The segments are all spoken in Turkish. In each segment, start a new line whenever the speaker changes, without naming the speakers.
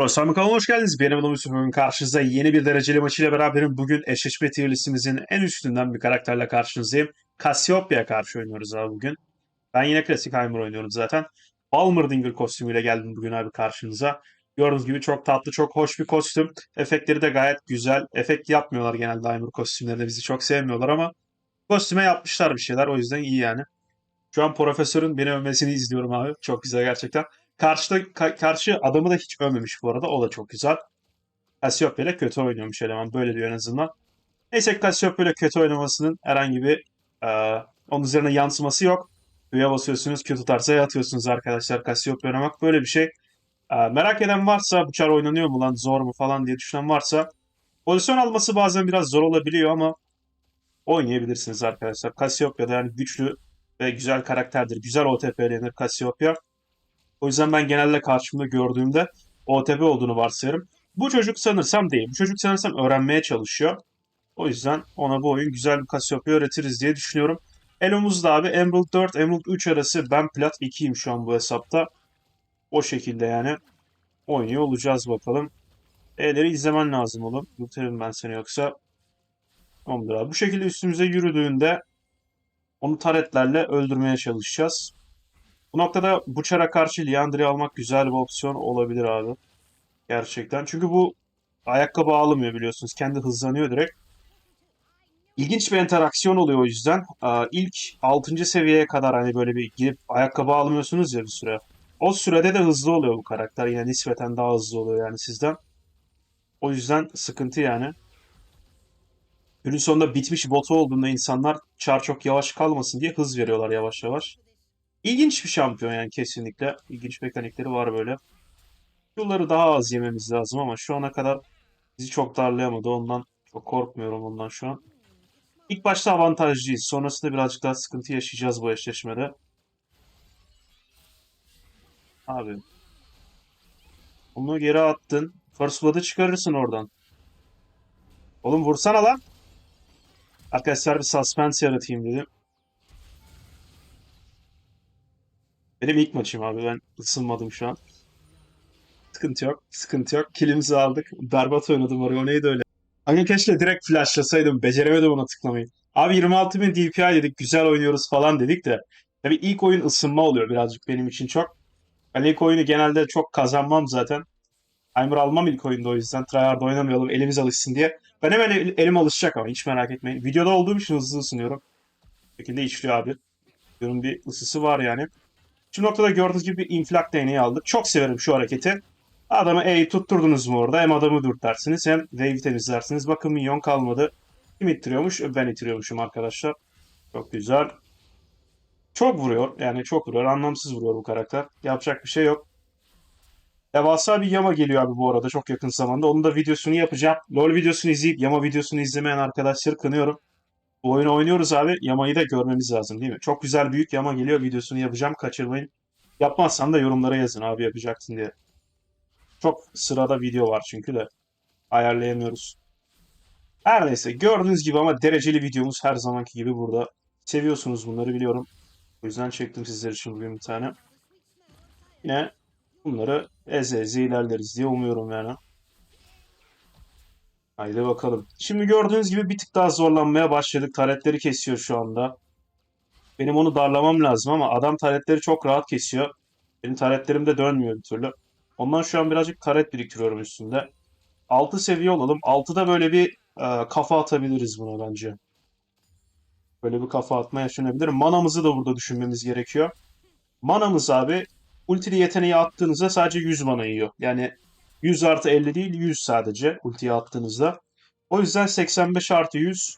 Prostam kanalına hoş geldiniz. Benim adım Yusuf. Bugün karşınızda yeni bir dereceli maçıyla beraberim. Bugün eşleşme tier listimizin en üstünden bir karakterle karşınızdayım. Cassiopeia karşı oynuyoruz abi bugün. Ben yine klasik Heimer oynuyorum zaten. Balmerdinger kostümüyle geldim bugün abi karşınıza. Gördüğünüz gibi çok tatlı, çok hoş bir kostüm. Efektleri de gayet güzel. Efekt yapmıyorlar genelde Heimer kostümlerinde. Bizi çok sevmiyorlar ama kostüme yapmışlar bir şeyler. O yüzden iyi yani. Şu an profesörün beni övmesini izliyorum abi. Çok güzel gerçekten. Karşıda ka- karşı adamı da hiç övmemiş bu arada. O da çok güzel. Cassiopeia ile kötü oynuyormuş eleman. Böyle diyor en azından. Neyse Cassiopeia ile kötü oynamasının herhangi bir e, onun üzerine yansıması yok. Q'ya basıyorsunuz. Q tutarsa ya atıyorsunuz arkadaşlar. Cassiopeia oynamak böyle bir şey. E, merak eden varsa bu çar oynanıyor mu lan zor mu falan diye düşünen varsa pozisyon alması bazen biraz zor olabiliyor ama oynayabilirsiniz arkadaşlar. Cassiopeia da yani güçlü ve güzel karakterdir. Güzel OTP'lenir Cassiopeia. O yüzden ben genelde karşımda gördüğümde OTP olduğunu varsayarım. Bu çocuk sanırsam değil. Bu çocuk sanırsam öğrenmeye çalışıyor. O yüzden ona bu oyun güzel bir Cassiopeia öğretiriz diye düşünüyorum. Elomuzda abi Emerald 4, Emerald 3 arası ben plat 2'yim şu an bu hesapta. O şekilde yani oynuyor olacağız bakalım. E'leri izlemen lazım oğlum. Yurtarım ben seni yoksa. Tamamdır abi. Bu şekilde üstümüze yürüdüğünde onu taretlerle öldürmeye çalışacağız. Bu noktada Butcher'a karşı Liandry'i almak güzel bir opsiyon olabilir abi. Gerçekten. Çünkü bu ayakkabı almıyor biliyorsunuz. Kendi hızlanıyor direkt. İlginç bir interaksiyon oluyor o yüzden. İlk 6. seviyeye kadar hani böyle bir girip ayakkabı almıyorsunuz ya bir süre. O sürede de hızlı oluyor bu karakter. Yine nispeten daha hızlı oluyor yani sizden. O yüzden sıkıntı yani. Günün sonunda bitmiş botu olduğunda insanlar çar çok yavaş kalmasın diye hız veriyorlar yavaş yavaş. İlginç bir şampiyon yani kesinlikle. İlginç mekanikleri var böyle. Yılları daha az yememiz lazım ama şu ana kadar bizi çok darlayamadı. Ondan çok korkmuyorum ondan şu an. İlk başta avantajlıyız. Sonrasında birazcık daha sıkıntı yaşayacağız bu eşleşmede. Abi. Onu geri attın. First Blood'ı çıkarırsın oradan. Oğlum vursana lan. Arkadaşlar bir suspense yaratayım dedim. Benim ilk maçım abi. Ben ısınmadım şu an. Sıkıntı yok. Sıkıntı yok. Kilimizi aldık. Berbat oynadım oraya. O neydi öyle? Hani keşke direkt flashlasaydım. Beceremedim ona tıklamayı. Abi 26 bin DPI dedik. Güzel oynuyoruz falan dedik de. Tabii ilk oyun ısınma oluyor birazcık benim için çok. Ben ilk oyunu genelde çok kazanmam zaten. Timer almam ilk oyunda o yüzden. Tryhard oynamayalım. Elimiz alışsın diye. Ben hemen el- elim alışacak ama hiç merak etmeyin. Videoda olduğum için hızlı ısınıyorum. Şekilde işliyor abi. Videonun bir ısısı var yani. Şu noktada gördüğünüz gibi inflak değneği aldık. Çok severim şu hareketi. Adamı E'yi tutturdunuz mu orada? Hem adamı dürtersiniz hem wave'i temizlersiniz. Bakın minyon kalmadı. Kim ittiriyormuş? Ben ittiriyormuşum arkadaşlar. Çok güzel. Çok vuruyor. Yani çok vuruyor. Anlamsız vuruyor bu karakter. Yapacak bir şey yok. Devasa bir yama geliyor abi bu arada çok yakın zamanda. Onun da videosunu yapacağım. LoL videosunu izleyip yama videosunu izlemeyen arkadaşları kınıyorum. Bu oyunu oynuyoruz abi. Yamayı da görmemiz lazım değil mi? Çok güzel büyük yama geliyor. Videosunu yapacağım. Kaçırmayın. Yapmazsan da yorumlara yazın abi yapacaksın diye. Çok sırada video var çünkü de. Ayarlayamıyoruz. Her neyse gördüğünüz gibi ama dereceli videomuz her zamanki gibi burada. Seviyorsunuz bunları biliyorum. O yüzden çektim sizler için bugün bir tane. Yine bunları eze eze ilerleriz diye umuyorum yani. Haydi bakalım. Şimdi gördüğünüz gibi bir tık daha zorlanmaya başladık. Taretleri kesiyor şu anda. Benim onu darlamam lazım ama adam taretleri çok rahat kesiyor. Benim taretlerim de dönmüyor bir türlü. Ondan şu an birazcık taret biriktiriyorum üstünde. 6 seviye olalım. 6'da böyle bir e, kafa atabiliriz buna bence. Böyle bir kafa atma yaşanabilir. Manamızı da burada düşünmemiz gerekiyor. Manamız abi ultili yeteneği attığınızda sadece 100 mana yiyor. Yani 100 artı 50 değil 100 sadece ultiye attığınızda. O yüzden 85 artı 100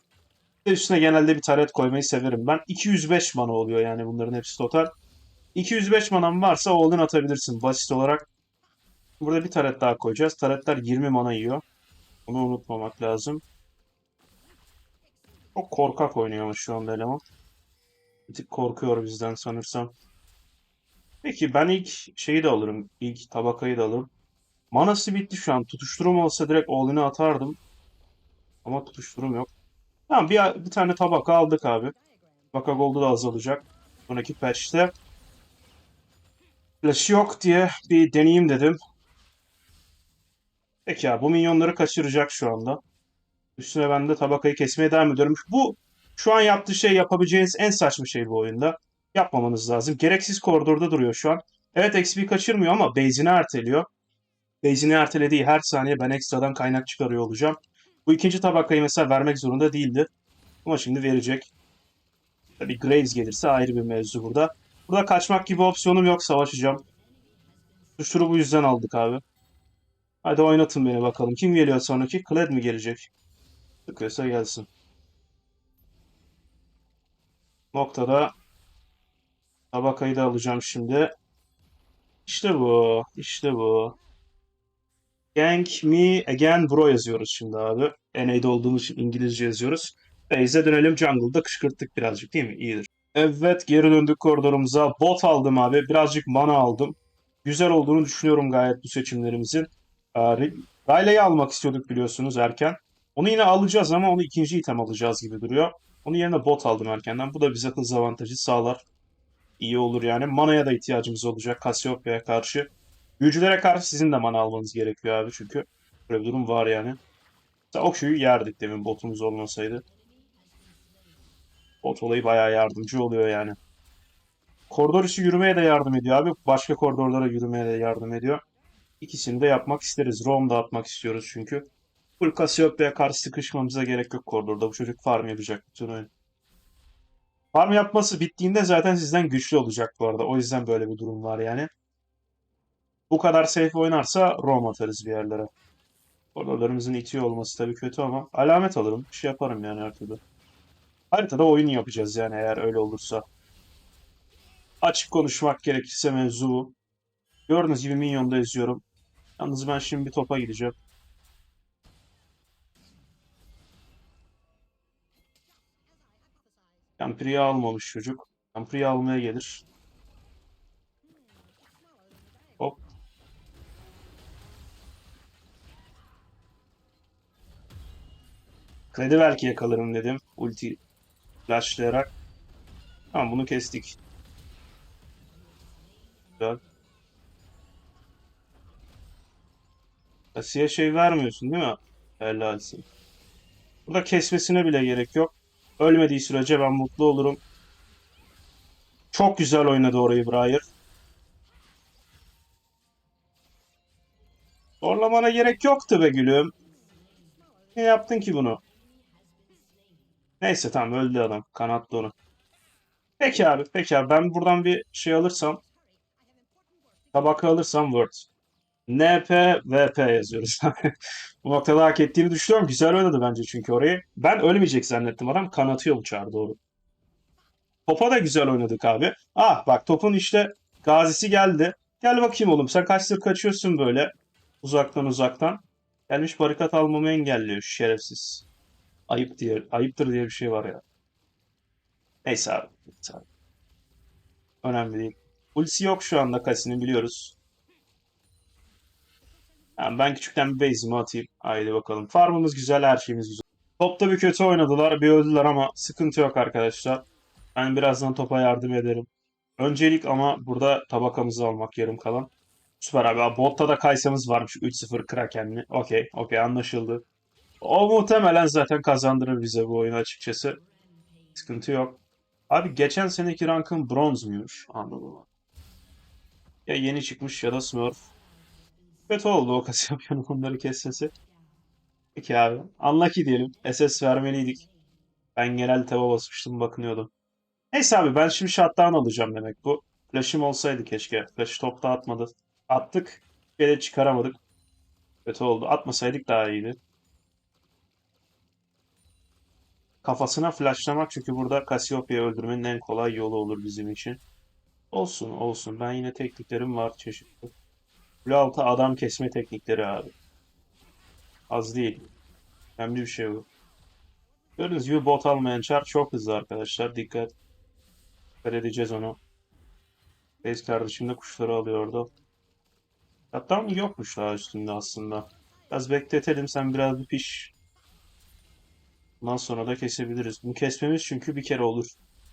üstüne genelde bir taret koymayı severim ben. 205 mana oluyor yani bunların hepsi total. 205 manam varsa all atabilirsin basit olarak. Burada bir taret daha koyacağız. Taretler 20 mana yiyor. Bunu unutmamak lazım. Çok korkak oynuyor ama şu anda eleman. Bir tık korkuyor bizden sanırsam. Peki ben ilk şeyi de alırım. İlk tabakayı da alırım. Manası bitti şu an. Tutuşturum olsa direkt all atardım. Ama tutuşturum yok. Tamam bir, bir tane tabaka aldık abi. Tabaka gold'u da azalacak. Sonraki patch'te. Flash yok diye bir deneyeyim dedim. Peki ya bu minyonları kaçıracak şu anda. Üstüne ben de tabakayı kesmeye devam ediyorum. Bu şu an yaptığı şey yapabileceğiniz en saçma şey bu oyunda. Yapmamanız lazım. Gereksiz koridorda duruyor şu an. Evet XP kaçırmıyor ama base'ini erteliyor. Base'ini ertelediği her saniye ben ekstradan kaynak çıkarıyor olacağım. Bu ikinci tabakayı mesela vermek zorunda değildi. Ama şimdi verecek. Tabii Graves gelirse ayrı bir mevzu burada. Burada kaçmak gibi opsiyonum yok. Savaşacağım. Suçluru bu yüzden aldık abi. Hadi oynatın beni bakalım. Kim geliyor sonraki? Kled mi gelecek? Sıkıyorsa gelsin. Noktada tabakayı da alacağım şimdi. İşte bu. İşte bu. Gank me again bro yazıyoruz şimdi abi. NA'de olduğumuz için İngilizce yazıyoruz. Base'e dönelim. Jungle'da kışkırttık birazcık değil mi? İyidir. Evet geri döndük koridorumuza. Bot aldım abi. Birazcık mana aldım. Güzel olduğunu düşünüyorum gayet bu seçimlerimizin. Ee, Riley'i almak istiyorduk biliyorsunuz erken. Onu yine alacağız ama onu ikinci item alacağız gibi duruyor. Onun yerine bot aldım erkenden. Bu da bize hız avantajı sağlar. İyi olur yani. Mana'ya da ihtiyacımız olacak Cassiopeia'ya karşı. Büyücülere karşı sizin de mana almanız gerekiyor abi çünkü. Böyle bir durum var yani. Mesela Okşu'yu yerdik demin botumuz olmasaydı. Bot olayı bayağı yardımcı oluyor yani. Koridor içi yürümeye de yardım ediyor abi. Başka koridorlara yürümeye de yardım ediyor. İkisini de yapmak isteriz. Roam da atmak istiyoruz çünkü. Full Cassiopeia'ya karşı sıkışmamıza gerek yok koridorda. Bu çocuk farm yapacak bütün oyun. Farm yapması bittiğinde zaten sizden güçlü olacak bu arada. O yüzden böyle bir durum var yani. Bu kadar safe oynarsa roam atarız bir yerlere. Koridorlarımızın itiyor olması tabii kötü ama alamet alırım. Bir şey yaparım yani her türlü. Haritada oyun yapacağız yani eğer öyle olursa. Açık konuşmak gerekirse mevzu bu. Gördüğünüz gibi Minyon'da izliyorum. Yalnız ben şimdi bir topa gideceğim. Campri'yi almamış çocuk. Campri'yi almaya gelir. Kredi belki yakalarım dedim. Ulti flashlayarak. Tamam bunu kestik. Güzel. Asiye şey vermiyorsun değil mi? Helalsin. Burada kesmesine bile gerek yok. Ölmediği sürece ben mutlu olurum. Çok güzel oynadı orayı Briar. Zorlamana gerek yoktu be gülüm. Ne yaptın ki bunu? Neyse tamam öldü adam. Kanattı onu. Peki abi peki abi ben buradan bir şey alırsam tabaka alırsam Word. NP VP yazıyoruz. Bu noktada hak ettiğini düşünüyorum. Güzel oynadı bence çünkü orayı. Ben ölmeyecek zannettim adam. Kanatıyor uçar doğru. Topa da güzel oynadık abi. Ah bak topun işte gazisi geldi. Gel bakayım oğlum sen kaçtır kaçıyorsun böyle. Uzaktan uzaktan. Gelmiş barikat almamı engelliyor şerefsiz. Ayıp diye, ayıptır diye bir şey var ya. Neyse abi. Neyse abi. Önemli değil. Ultisi yok şu anda Kasi'nin biliyoruz. Yani ben küçükten bir base'imi atayım. Haydi bakalım. Farmımız güzel, her şeyimiz güzel. Topta bir kötü oynadılar, bir öldüler ama sıkıntı yok arkadaşlar. Ben birazdan topa yardım ederim. Öncelik ama burada tabakamızı almak yarım kalan. Süper abi. Botta da Kaysa'mız varmış. 3-0 Kraken'li. Okey. Okey anlaşıldı. O muhtemelen zaten kazandırır bize bu oyunu açıkçası. Sıkıntı yok. Abi geçen seneki rankın bronz muymuş? Anladım. Ya yeni çıkmış ya da Smurf. Kötü oldu o Cassiopea'nın onları kesmesi. Peki abi. Unlucky diyelim. SS vermeliydik. Ben genel taba basmıştım bakınıyordum. Neyse abi ben şimdi shutdown alacağım demek bu. Flash'im olsaydı keşke. Flash topta atmadı. Attık. Bir de çıkaramadık. Kötü oldu. Atmasaydık daha iyiydi. Kafasına flashlamak çünkü burada Cassiopeia'yı öldürmenin en kolay yolu olur bizim için. Olsun olsun. Ben yine tekniklerim var çeşitli. Kule altı adam kesme teknikleri abi. Az değil. Önemli bir şey bu. Gördüğünüz gibi bot almayan çar çok hızlı arkadaşlar. Dikkat. Dikkat edeceğiz onu. Base kardeşim de kuşları alıyor orada. Hatta yokmuş daha üstünde aslında. Biraz bekletelim sen biraz bir piş. Ondan sonra da kesebiliriz. Bunu kesmemiz çünkü bir kere olur.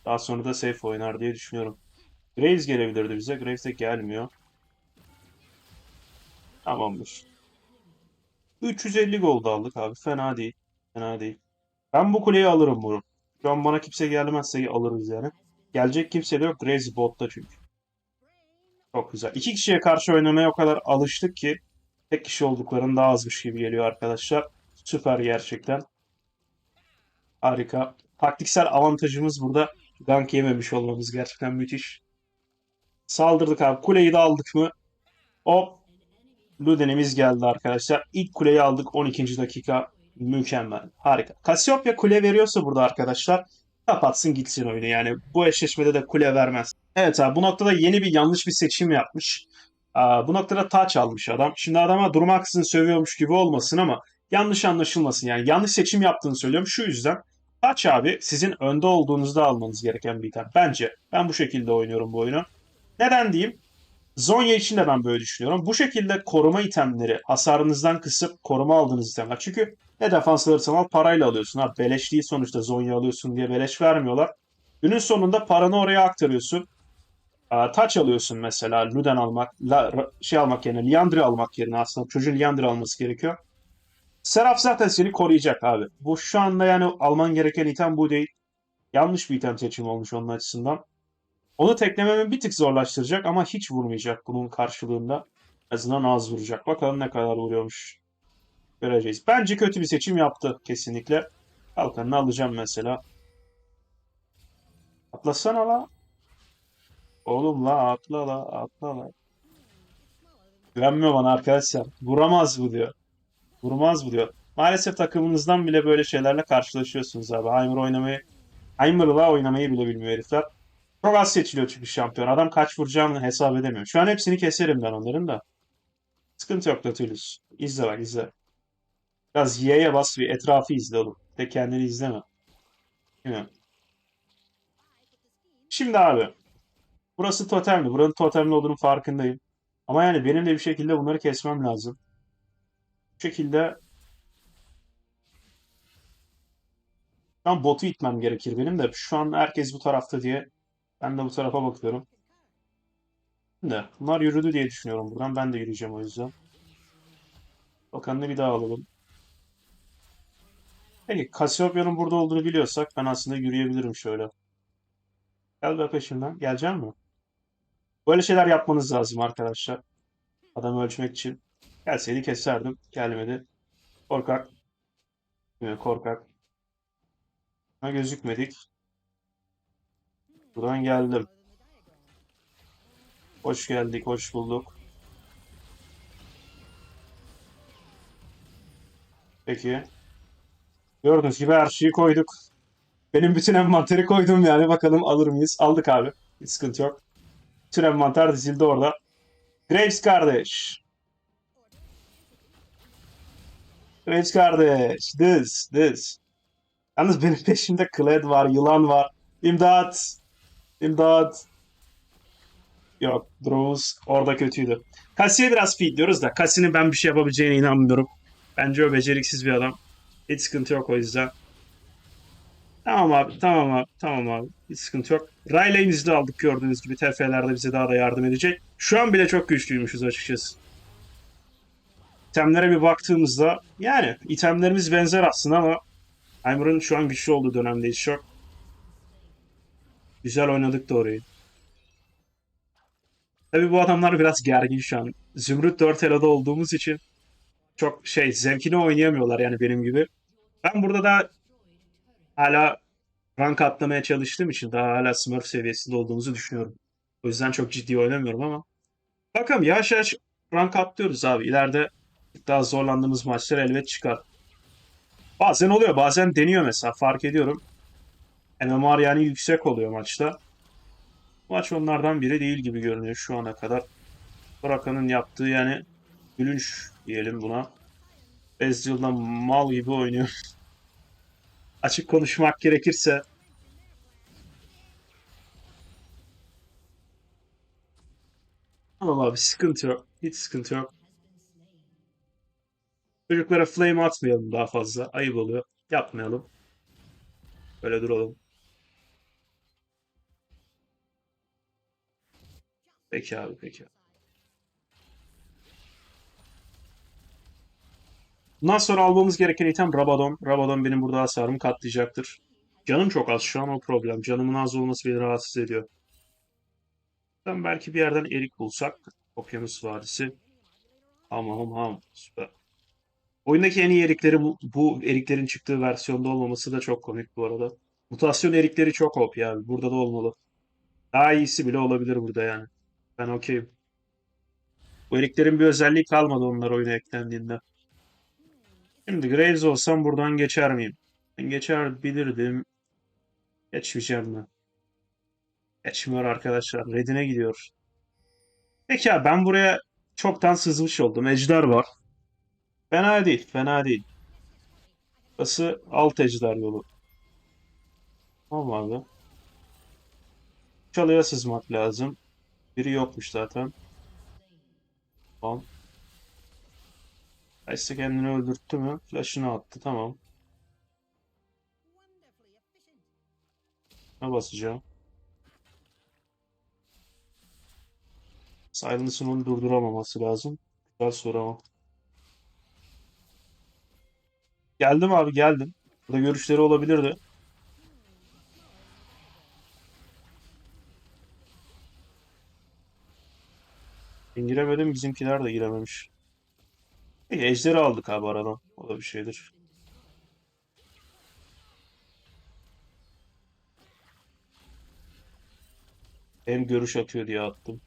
Daha sonra da safe oynar diye düşünüyorum. Graves gelebilirdi bize. Graves de gelmiyor. Tamamdır. 350 gold aldık abi. Fena değil. Fena değil. Ben bu kuleyi alırım bunu. Şu an bana kimse gelmezse alırız yani. Gelecek kimse de yok. Graves botta çünkü. Çok güzel. İki kişiye karşı oynamaya o kadar alıştık ki tek kişi olduklarında daha azmış gibi geliyor arkadaşlar. Süper gerçekten. Harika. Taktiksel avantajımız burada gank yememiş olmamız gerçekten müthiş. Saldırdık abi. Kuleyi de aldık mı? Hop. Luden'imiz geldi arkadaşlar. İlk kuleyi aldık 12. dakika. Mükemmel. Harika. Cassiopeia kule veriyorsa burada arkadaşlar kapatsın gitsin oyunu. Yani bu eşleşmede de kule vermez. Evet abi bu noktada yeni bir yanlış bir seçim yapmış. Aa, bu noktada taç almış adam. Şimdi adama durmaksızın sövüyormuş gibi olmasın ama yanlış anlaşılmasın. Yani yanlış seçim yaptığını söylüyorum. Şu yüzden taç abi sizin önde olduğunuzda almanız gereken bir item. Bence. Ben bu şekilde oynuyorum bu oyunu. Neden diyeyim? Zonya için de ben böyle düşünüyorum. Bu şekilde koruma itemleri hasarınızdan kısıp koruma aldığınız itemler. Çünkü ne defans alırsan al parayla alıyorsun. Ha, beleş değil sonuçta Zonya alıyorsun diye beleş vermiyorlar. Günün sonunda paranı oraya aktarıyorsun. Aa, Taç alıyorsun mesela. Luden almak, şey almak yerine, Liandry almak yerine aslında çocuğun Liandry alması gerekiyor. Seraph zaten seni koruyacak abi. Bu şu anda yani alman gereken item bu değil. Yanlış bir item seçimi olmuş onun açısından. Onu teklememi bir tık zorlaştıracak ama hiç vurmayacak bunun karşılığında. En azından az vuracak. Bakalım ne kadar vuruyormuş. Göreceğiz. Bence kötü bir seçim yaptı kesinlikle. Kalkanını alacağım mesela. Atlasana la. Oğlum la atla la atla la. Güvenmiyor bana arkadaşlar. Vuramaz bu diyor. Vurmaz bu diyor. Maalesef takımınızdan bile böyle şeylerle karşılaşıyorsunuz abi. Heimer oynamayı Heimer'la oynamayı bile bilmiyor herifler. Çok az seçiliyor çünkü şampiyon. Adam kaç vuracağını hesap edemiyor. Şu an hepsini keserim ben onların da. Sıkıntı yok Nautilus. İzle bak izle. Biraz Y'ye bas bir etrafı izle oğlum. Tek kendini izleme. Değil mi? Şimdi abi. Burası totemli. Buranın totemli olduğunun farkındayım. Ama yani benim de bir şekilde bunları kesmem lazım. Şekilde şu an botu itmem gerekir benim de. Şu an herkes bu tarafta diye ben de bu tarafa bakıyorum. De, bunlar yürüdü diye düşünüyorum buradan. Ben de yürüyeceğim o yüzden. Bakanını bir daha alalım. Peki Cassiopeia'nın burada olduğunu biliyorsak ben aslında yürüyebilirim şöyle. Gel be peşimden. Gelecek mi? Böyle şeyler yapmanız lazım arkadaşlar. Adamı ölçmek için. Gelseydi keserdim. Gelmedi. Korkak. Yine korkak. Ha gözükmedik. Buradan geldim. Hoş geldik, hoş bulduk. Peki. Gördüğünüz gibi her şeyi koyduk. Benim bütün envanteri koydum yani. Bakalım alır mıyız? Aldık abi. Hiç sıkıntı yok. Bütün envanter dizildi orada. Graves kardeş. Graves kardeş. This, this. Yalnız benim peşimde Kled var, yılan var. İmdat. İmdat. Yok. Drows orada kötüydü. Cassie'ye biraz feed diyoruz da Cassie'nin ben bir şey yapabileceğine inanmıyorum. Bence o beceriksiz bir adam. Hiç sıkıntı yok o yüzden. Tamam abi, tamam abi, tamam abi. Hiç sıkıntı yok. Riley'imizi de aldık gördüğünüz gibi. TF'lerde bize daha da yardım edecek. Şu an bile çok güçlüymüşüz açıkçası. İtemlere bir baktığımızda yani itemlerimiz benzer aslında ama Heimer'ın şu an güçlü olduğu dönemdeyiz çok. Güzel oynadık da orayı. Tabii bu adamlar biraz gergin şu an. Zümrüt 4 elada olduğumuz için çok şey zevkini oynayamıyorlar yani benim gibi. Ben burada da hala rank atlamaya çalıştığım için daha hala Smurf seviyesinde olduğumuzu düşünüyorum. O yüzden çok ciddi oynamıyorum ama. Bakalım yavaş yavaş rank atlıyoruz abi. İleride daha zorlandığımız maçlar elbet çıkar. Bazen oluyor bazen deniyor mesela fark ediyorum. MMR yani yüksek oluyor maçta. Maç onlardan biri değil gibi görünüyor şu ana kadar. Buraka'nın yaptığı yani gülünç diyelim buna. Ezreal'dan mal gibi oynuyor. Açık konuşmak gerekirse Tamam abi sıkıntı yok. Hiç sıkıntı yok. Çocuklara flame atmayalım daha fazla. Ayıp oluyor. Yapmayalım. Böyle duralım. Peki abi peki. Bundan sonra almamız gereken item Rabadon. Rabadon benim burada hasarımı katlayacaktır. Canım çok az şu an o problem. Canımın az olması beni rahatsız ediyor. Ben belki bir yerden erik bulsak. Okyanus Vadisi. Hamam ham ham. Süper. Oyundaki en iyi erikleri bu, bu eriklerin çıktığı versiyonda olmaması da çok komik bu arada. Mutasyon erikleri çok OP yani. Burada da olmalı. Daha iyisi bile olabilir burada yani. Ben okeyim. Bu eriklerin bir özelliği kalmadı onlar oyuna eklendiğinde. Şimdi Graves olsam buradan geçer miyim? Ben geçer bilirdim. Geçmeyeceğim mi? Geçmiyor arkadaşlar. Redine gidiyor. Peki abi ben buraya çoktan sızmış oldum. Ejder var. Fena değil. Fena değil. Burası alt ejder yolu. Tamam abi. Çalıya sızmak lazım. Biri yokmuş zaten. Tamam. Ice kendini öldürttü mü? Flash'ını attı. Tamam. Ne basacağım? Silence'ın onu durduramaması lazım. Güzel soru ama. Geldim abi geldim. Burada görüşleri olabilirdi. Ben giremedim bizimkiler de girememiş. Peki ejderi aldık abi aradan. O da bir şeydir. Hem görüş atıyor diye attım.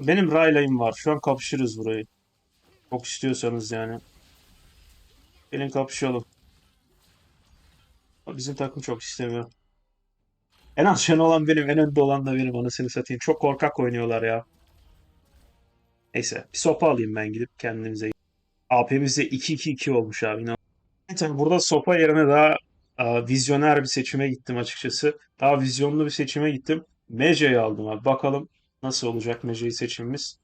Benim Raylay'ım var. Şu an kapışırız burayı. Çok istiyorsanız yani. Gelin kapışalım. Bizim takım çok istemiyor. En az şen olan benim, en önde olan da benim anasını satayım. Çok korkak oynuyorlar ya. Neyse, bir sopa alayım ben gidip kendimize. AP'mizde 2-2-2 olmuş abi. inan. Tabii burada sopa yerine daha e, vizyoner bir seçime gittim açıkçası. Daha vizyonlu bir seçime gittim. Meja'yı aldım abi. Bakalım nasıl olacak Meja'yı seçimimiz.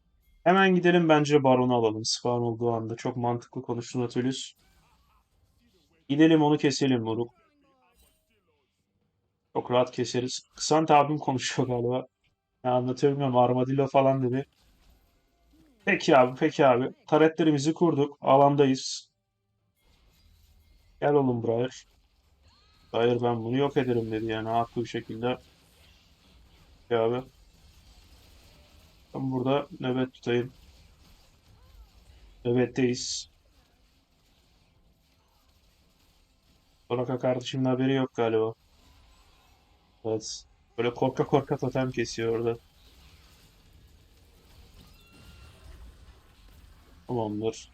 Hemen gidelim bence Baron'u alalım. Spawn olduğu anda. Çok mantıklı konuştun Atölüs. Gidelim onu keselim Moruk. Çok rahat keseriz. Kısant abim konuşuyor galiba. Ya anlatıyorum ya Armadillo falan dedi. Peki abi, peki abi. Taretlerimizi kurduk. Alandayız. Gel oğlum Briar. Hayır ben bunu yok ederim dedi yani haklı bir şekilde. Peki abi. Ben burada nöbet tutayım. Nöbetteyiz. Soraka kardeşimin haberi yok galiba. Evet. Böyle korka korka totem kesiyor orada. Tamamdır.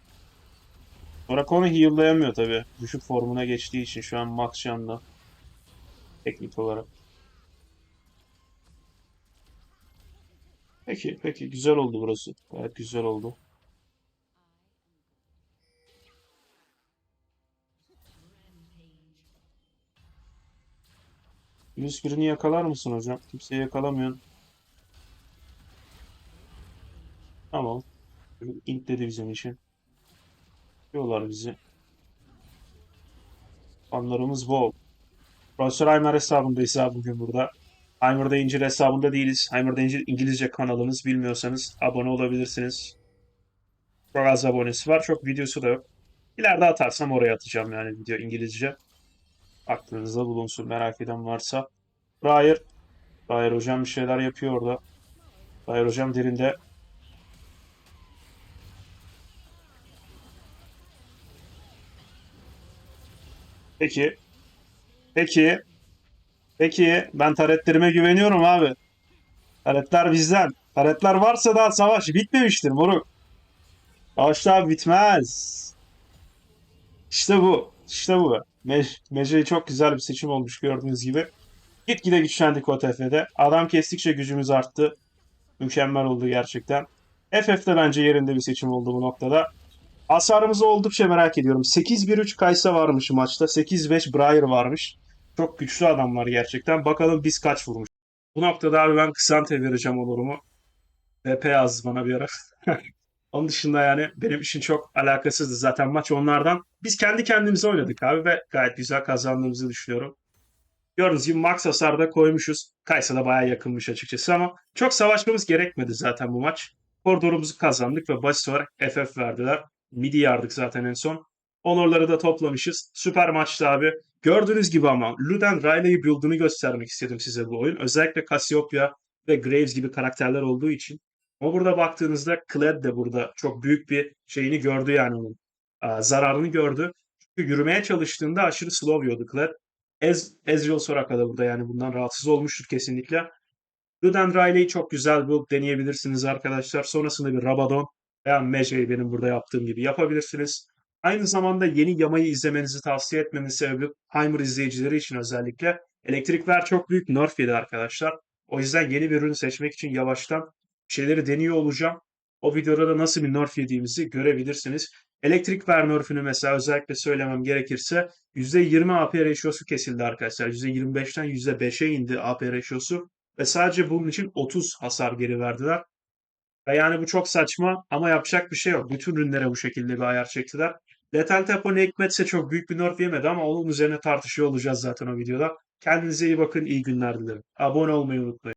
Soraka onu heal'layamıyor tabii. Düşük formuna geçtiği için şu an max canlı. Teknik olarak. Peki, peki. Güzel oldu burası. Gayet güzel oldu. Yunus birini yakalar mısın hocam? Kimseyi yakalamıyorsun. Tamam. İnt dedi bizim için. Diyorlar bizi. Fanlarımız bol. Profesör Aymer hesabındayız abi bugün burada. Aymer'da İncil hesabında değiliz. Aymer'da İncil İngilizce kanalımız. Bilmiyorsanız abone olabilirsiniz. Çok az abonesi var. Çok videosu da yok. İleride atarsam oraya atacağım yani video İngilizce. Aklınızda bulunsun merak eden varsa. Hayır. Hayır hocam bir şeyler yapıyor orada. Hayır hocam derinde. Peki. Peki. Peki. Ben taretlerime güveniyorum abi. Taretler bizden. Taretler varsa daha savaş bitmemiştir moruk. Savaş daha bitmez. İşte bu. İşte bu. Me çok güzel bir seçim olmuş gördüğünüz gibi. Gitgide güçlendik o TF'de. Adam kestikçe gücümüz arttı. Mükemmel oldu gerçekten. FF'de bence yerinde bir seçim oldu bu noktada. Hasarımızı oldukça merak ediyorum. 8-1-3 Kaysa varmış maçta. 8-5 Briar varmış. Çok güçlü adamlar gerçekten. Bakalım biz kaç vurmuş. Bu noktada abi ben Kısante vereceğim olurumu. BP yazdı bana bir ara. Onun dışında yani benim için çok alakasızdı zaten maç onlardan. Biz kendi kendimize oynadık abi ve gayet güzel kazandığımızı düşünüyorum. Gördüğünüz gibi max hasarda koymuşuz. Kaysa da bayağı yakınmış açıkçası ama çok savaşmamız gerekmedi zaten bu maç. Koridorumuzu kazandık ve basit olarak FF verdiler. Midi yardık zaten en son. Honorları da toplamışız. Süper maçtı abi. Gördüğünüz gibi ama Luden Riley'i build'unu göstermek istedim size bu oyun. Özellikle Cassiopeia ve Graves gibi karakterler olduğu için. Ama burada baktığınızda Kled de burada çok büyük bir şeyini gördü yani onun. Aa, zararını gördü. Çünkü yürümeye çalıştığında aşırı slow yiyordu Kled. Ez, Ezreal Soraka da burada yani bundan rahatsız olmuştur kesinlikle. Luden Riley'i çok güzel build deneyebilirsiniz arkadaşlar. Sonrasında bir Rabadon veya Meja'yı benim burada yaptığım gibi yapabilirsiniz. Aynı zamanda yeni Yama'yı izlemenizi tavsiye etmemin sebebi Heimer izleyicileri için özellikle. Elektrikler çok büyük nerf yedi arkadaşlar. O yüzden yeni bir ürün seçmek için yavaştan şeyleri deniyor olacağım. O videoda da nasıl bir nerf yediğimizi görebilirsiniz. Elektrik ver nerf'ünü mesela özellikle söylemem gerekirse %20 AP ratiosu kesildi arkadaşlar. %25'ten %5'e indi AP ratiosu ve sadece bunun için 30 hasar geri verdiler. Ve yani bu çok saçma ama yapacak bir şey yok. Bütün ürünlere bu şekilde bir ayar çektiler. Lethal Tapo ne hikmetse çok büyük bir nerf yemedi ama onun üzerine tartışıyor olacağız zaten o videoda. Kendinize iyi bakın, iyi günler dilerim. Abone olmayı unutmayın.